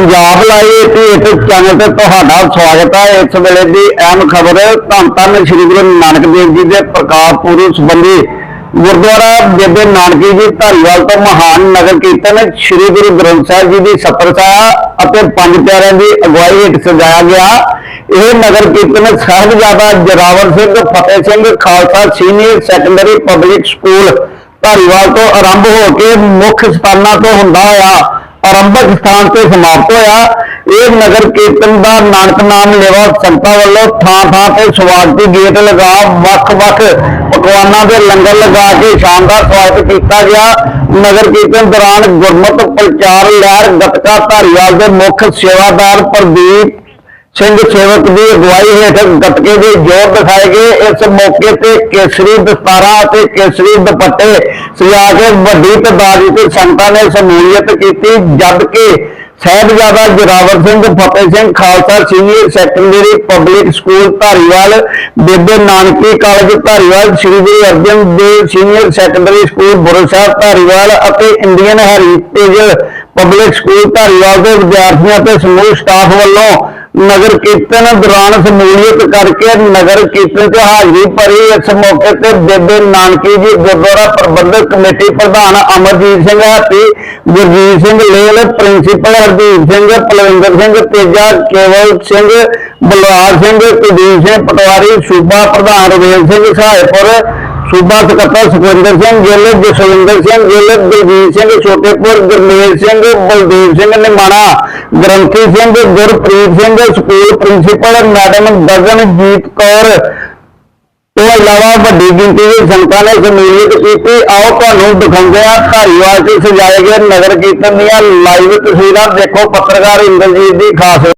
Punjab live ਤੇ YouTube channel ਤੇ ਤੁਹਾਡਾ ਸਵਾਗਤ ਹੈ। ਇਸ ਵੇਲੇ ਦੀ ਅਹਿਮ ਖਬਰ, ਧੰਨ ਧੰਨ ਸ੍ਰੀ ਗੁਰੂ ਨਾਨਕ ਦੇਵ ਜੀ ਦੇ ਪ੍ਰਕਾਸ਼ ਪੁਰਬ ਸੰਬੰਧੀ ਗੁਰਦੁਆਰਾ ਬੇਬੇ ਨਾਨਕੀ ਜੀ ਧਾਰੀਵਾਲ ਤੋਂ ਮਹਾਨ ਨਗਰ ਕੀਰਤਨ ਸ੍ਰੀ ਗੁਰੂ ਗ੍ਰੰਥ ਸਾਹਿਬ ਜੀ ਦੀ ਸਤਰ ਅਤੇ ਪੰਜ ਪਿਆਰਿਆਂ ਦੀ ਅਗਵਾਈ ਹੇਠ ਸਜਾਇਆ ਗਿਆ। ਇਹ ਨਗਰ ਕੀਰਤਨ Sahibzada Zorawar Singh Fateh Singh Khalsa senior secondary public school Dhariwal ਤੋਂ ਆਰੰਭ ਹੋ ਕੇ ਮੁੱਖ ਸਥਾਨਾਂ ਤੋਂ ਹੁੰਦਾ ਹੋਇਆ ਆਰੰਭਕ ਸਥਾਨ ਤੇ ਸਮਾਪਤ ਹੋਇਆ। ਇਹ ਨਗਰ ਕੀਰਤਨ ਦਾ ਨਾਨਕ ਨਾਮ ਲੇਵਾ ਸੰਤਾਂ ਵੱਲੋਂ ਥਾਂ ਥਾਂ ਤੇ ਸਵਾਗਤੀ ਗੇਟ ਲਗਾ ਵੱਖ-ਵੱਖ ਪਕਵਾਨਾਂ ਦੇ ਲੰਗਰ ਲਗਾ ਕੇ ਸ਼ਾਨਦਾਰ ਸਵਾਗਤ ਕੀਤਾ ਗਿਆ। ਨਗਰ ਕੀਰਤਨ ਦੌਰਾਨ ਗੁਰਮਤਿ ਪ੍ਰਚਾਰ ਲਹਿਰ, ਗਤਕਾ ਧਾਰੀਵਾਲ ਦੇ ਮੁੱਖ ਸੇਵਾਦਾਰ ਪ੍ਰਦੀਪ ਸਿੰਘ ਸੇਵਕ ਦੀ ਅਗਵਾਈ ਹੇਠ ਗੱਤਕੇ ਦੇ ਜੋਰ ਦਿਖਾਏ ਗਏ। ਇਸ ਮੌਕੇ ਤੇ ਕੇਸਰੀ ਦਸਤਾਰਾਂ ਅਤੇ ਕੇਸਰੀ ਦੁਪੱਟੇ ਸਜਾ ਕੇ ਵੱਡੀ ਤਾਦਾਦ ਵਿੱਚ ਸੰਗਤਾਂ ਨੇ ਸ਼ਮੂਲੀਅਤ ਕੀਤੀ ਜਦ ਕਿ Sahibzada Zorawar Singh, Fateh Singh Khalsa senior secondary public school Dhariwal, Bebe Nanaki college Dhariwal, Shri Guru Arjan Dev senior secondary school Burshah Dhariwal ਅਤੇ Indian heritage public school Dhariwal ਦੇ ਵਿਦਿਆਰਥੀਆਂ ਤੇ ਸਮੂਹ ਸਟਾਫ ਵੱਲੋਂ ਨਗਰ ਕੀਰਤਨ ਦੌਰਾਨ ਸਮੂਲੀਅਤ ਕਰਕੇ ਨਗਰ ਕੀਰਤਨ ਤੇ ਹਾਜ਼ਰੀ ਭਰੀ ਇਸ ਮੌਕੇ ਤੇ ਬੇਬੇ ਨਾਨਕੀ ਜੀ ਗੁਰਦੁਆਰਾ ਪ੍ਰਬੰਧਕ ਕਮੇਟੀ ਪ੍ਰਧਾਨ ਅਮਰਜੀਤ ਸਿੰਘ ਹਾਤੀ ਗੁਰਜੀਤ ਸਿੰਘ ਲੇਲ, ਪ੍ਰਿੰਸੀਪਲ ਹਰਦੀਪ ਸਿੰਘ, ਪਲਵਿੰਦਰ ਸਿੰਘ, ਤੇਜਾ ਕੇਵਲ ਸਿੰਘ ਬਲਵਾਰ ਸਿੰਘ, ਕੁਲਦੀਪ ਸਿੰਘ ਪਟਵਾਰੀ, ਸੂਬਾ ਪ੍ਰਧਾਨ ਰਵੇਲ ਸਿੰਘ, ਸਹਾਇਪੁਰ ਸੂਬਾ ਸਕੱਤਰ ਸੁਖਵਿੰਦਰ ਸਿੰਘ ਗਿੱਲ ਜਸਵਿੰਦਰ ਸਿੰਘ ਗਿੱਲ ਦਲਜੀਤ ਸਿੰਘ, ਛੋਟੇਪੁਰ, ਗੁਰਮੇਲ ਸਿੰਘ, ਬਲਦੇਵ ਸਿੰਘ, ਨਿਮਾਣਾ, ਗ੍ਰੰਥੀ Singh, Gurpreet Singh, school principal madam Gaganjeet Kaur. ਤੋਂ ਇਲਾਵਾ ਵੱਡੀ ਗਿਣਤੀ ਵਿੱਚ ਸੰਗਤਾਂ ਨੇ ਸ਼ਮੂਲੀਅਤ ਕੀਤੀ। ਆਓ ਤੁਹਾਨੂੰ ਦਿਖਾਉਂਦੇ ਆ ਧਾਰੀਵਾਲ 'ਚ ਸਜਾਏ ਗਏ ਨਗਰ ਕੀਰਤਨ ਦੀਆਂ ਲਾਈਵ ਤਸਵੀਰਾਂ। ਦੇਖੋ ਪੱਤਰਕਾਰ ਇੰਦਰਜੀਤ ਦੀ ਖਾਸ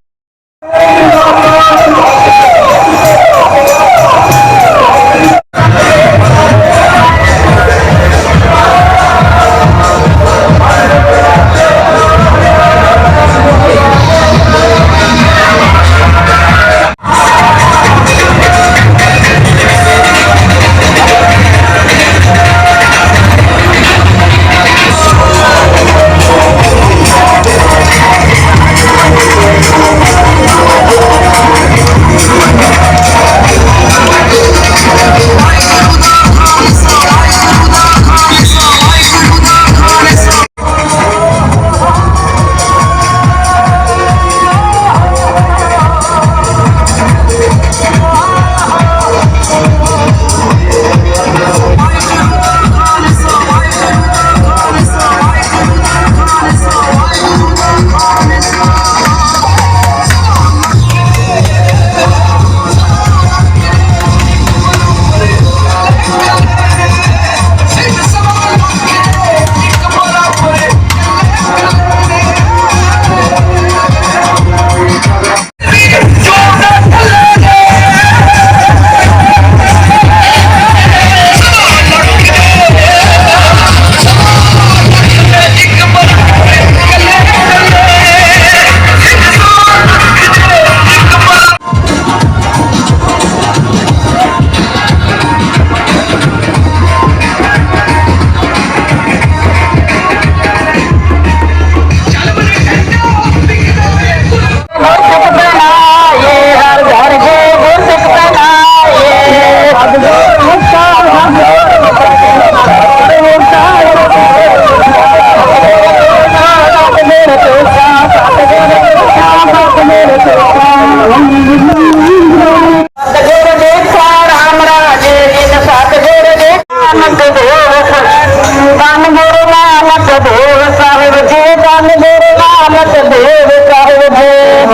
ਨਾਨਕ ਦੇਵ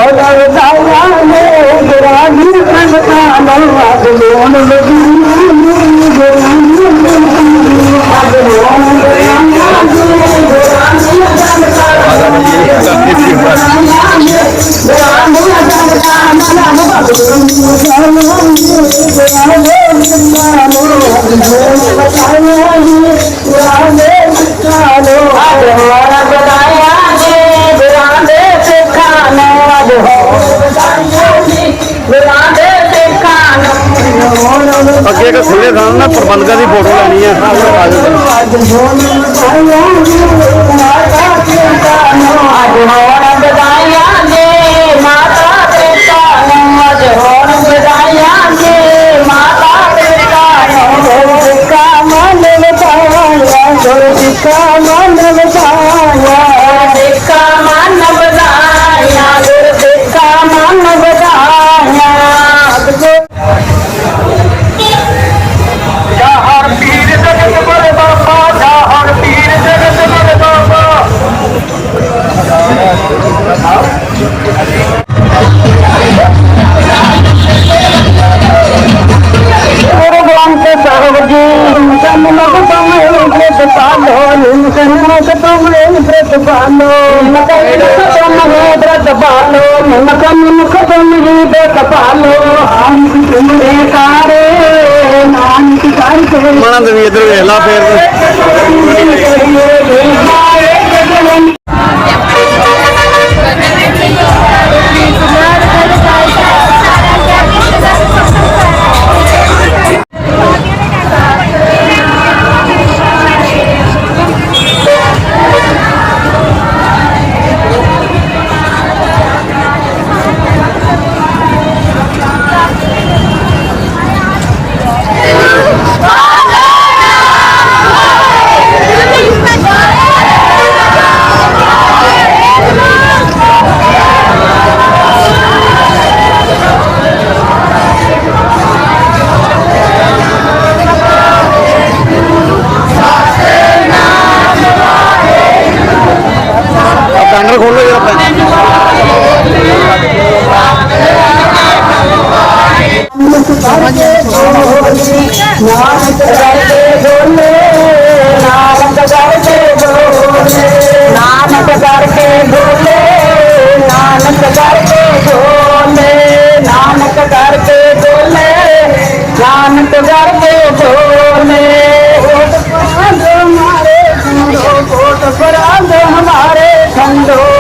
ਸਾਹਿਬ ਅੱਗੇ ਇੱਕ ਖੁੱਲੇ ਥਾਂ ਨਾ ਪ੍ਰਬੰਧਕਾਂ ਦੀ ਫੋਟੋ ਲੈਣੀ ਹੈ। ਅੱਜ ਹੋਣ పాలో నిన్న వేద్రత పాలో నిన్న కన్ను ముఖ తొమ్మిది బేత పాలో కారే నానికి కారితే మనం ఎదురు ఎలా పేరు ਨਾਨਕ ਕਰਕੇ ਬੋਲੇ, ਨਾਨਕ ਕਰਕੇ ਬੋਲੇ, ਨਾਨਕ ਕਰਕੇ ਬੋਲੇ, ਨਾਨਕ ਕਰਕੇ ਬੋਲੇ। ਨਾਨਕ ਕਰਕੇ ਬੋਲੇ ਨਾਨਕ ਕਰਕੇ ਬੋਲੇ ਕੋਟ ਪਰਾਂਦ ਹਮਾਰੇ ਕੋਟ ਪਰਾਂਦ ਹਮਾਰੇ ਖੰਡੋ।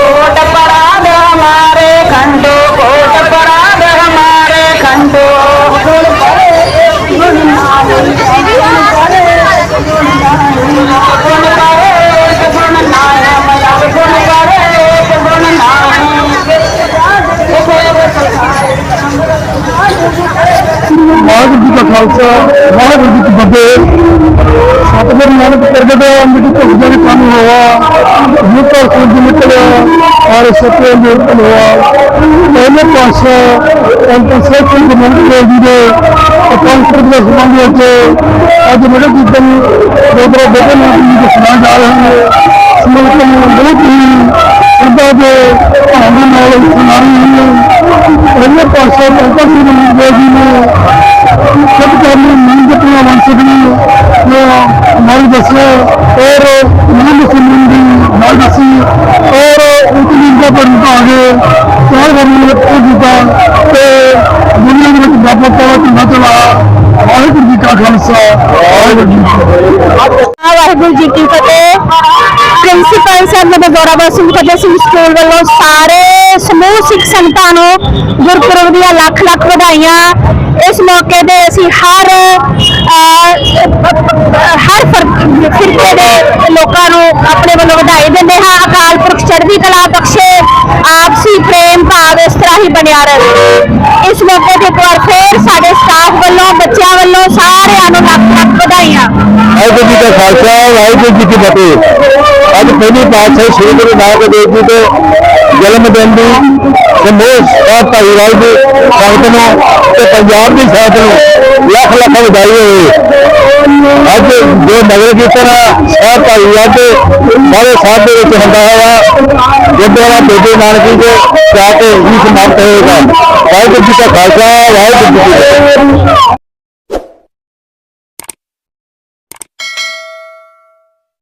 ਸਤਿਗੁਰੂ ਨਾਨਕ ਪ੍ਰਗਟਿਆ ਅੰਮ੍ਰਿਤ ਭੁੱਖ ਜਨ ਕੰਮ ਹੋਆ ਜਿਤੋਂ ਸੂਰਜ ਨਿਕਲਿਆ, ਔਰ ਸਤਿਆ ਜੋਤ ਹੋਆ ਪਹਿਲੇ ਪਾਸਾ ਅੰਤ ਸੇਖ ਜੀ ਮੰਦਰ ਜੀ ਦੇ ਅਕਾਉਂਟਰ ਦੇ ਸੰਬੰਧ ਵਿੱਚ ਅੱਜ ਮੇਰੇ ਜੀਵਨ ਦੋ ਦੋ ਬੇਟੇ ਨੂੰ ਜੀ ਦੱਸਣਾ ਜਾ ਰਹੇ ਹਾਂ ਸਮੂਹ ਭਾਗੇ ਚਾਰ ਵਰਨੀ ਲੱਪੂ ਜੀਤਾ ਤੇ ਦੁਨੀਆ ਦੇ ਵਿੱਚ ਬਾਬਾ ਤਾਲਾ ਦੀ ਨਜ਼ਲਾ ਵਾਹਿਗੁਰੂ ਜੀ ਕਾ ਖਾਲਸਾ, ਵਾਹਿਗੁਰੂ ਜੀ ਵਾਹਿਗੁਰੂ ਜੀ ਕੀ ਫਤਿਹ। ਪ੍ਰਿੰਸੀਪਲ ਸਾਹਿਬ ਨੇ ਗੌਰਵ ਸਿੰਘ ਫਤਿਹ ਸਿੰਘ ਸਕੂਲ ਵੱਲੋਂ ਸਾਰੇ ਸਮੂਹ ਸਿੱਖ ਸੰਗਤਾਂ ਨੂੰ ਗੁਰਪੁਰਬ ਦੀਆਂ ਲੱਖ ਲੱਖ ਵਧਾਈਆਂ। ਇਸ ਮੌਕੇ ਤੇ ਅਸੀਂ ਹਰ ਹਰ ਫਿਰਕੇ ਦੇ ਲੋਕਾਂ ਨੂੰ ਆਪਣੇ ਵੱਲੋਂ ਵਧਾਈ ਦਿੰਦੇ ਹਾਂ। ਅਕਾਲ ਪੁਰਖ ਚੜ੍ਹਦੀ ਕਲਾ ਬਖਸ਼ੇ, ਆਪਸੀ ਪ੍ਰੇਮ ਭਾਵ ਇਸ ਤਰ੍ਹਾਂ ਹੀ ਬਣਿਆ ਰਹੇ। ਇਸ ਮੌਕੇ ਤੇ ਇੱਕ ਵਾਰ ਫੇਰ ਸਾਡੇ ਸਟਾਫ ਵੱਲੋਂ, ਬੱਚਿਆਂ ਵੱਲੋਂ ਸਾਰਿਆਂ ਨੂੰ ਲੱਖ ਲੱਖ ਵਧਾਈਆਂ। ਵਾਹਿਗੁਰੂ ਜੀ ਕਾ ਖਾਲਸਾ, ਵਾਹਿਗੁਰੂ ਜੀ ਕੀ ਫਤਿਹ। ਅੱਜ ਪਹਿਲੀ ਪਾਤਸ਼ਾਹੀ ਸ੍ਰੀ ਗੁਰੂ ਨਾਨਕ ਦੇਵ ਜੀ ਦੇ ਜਨਮ ਦਿਨ ਦੀ ਸਮੂਹ ਸਾਧ ਭਾਈਵਾਲ ਦੀ ਸੰਗਤ ਨੂੰ ਤੇ ਪੰਜਾਬ ਦੀ ਸੰਗਤ ਨੂੰ ਲੱਖ ਲੱਖ ਵਧਾਈ ਹੋਵੇ। ਅੱਜ ਜੋ ਨਗਰ ਕੀਰਤਨ ਸਾਧ ਭਾਈਵਾਲ ਦੇ ਸਾਰੇ ਸਾਹਿਬ ਦੇ ਵਿੱਚ ਹੁੰਦਾ ਹੋਇਆ ਗੁਰਦੁਆਰਾ ਬੇਬੇ ਨਾਨਕੀ ਦੇ ਜਾ ਕੇ ਹੀ ਸਮਾਪਤ ਹੋਏਗਾ। ਵਾਹਿਗੁਰੂ ਜੀ ਕਾ ਖਾਲਸਾ, ਵਾਹਿਗੁਰੂ ਜੀ ਕੀ ਫਤਿਹ।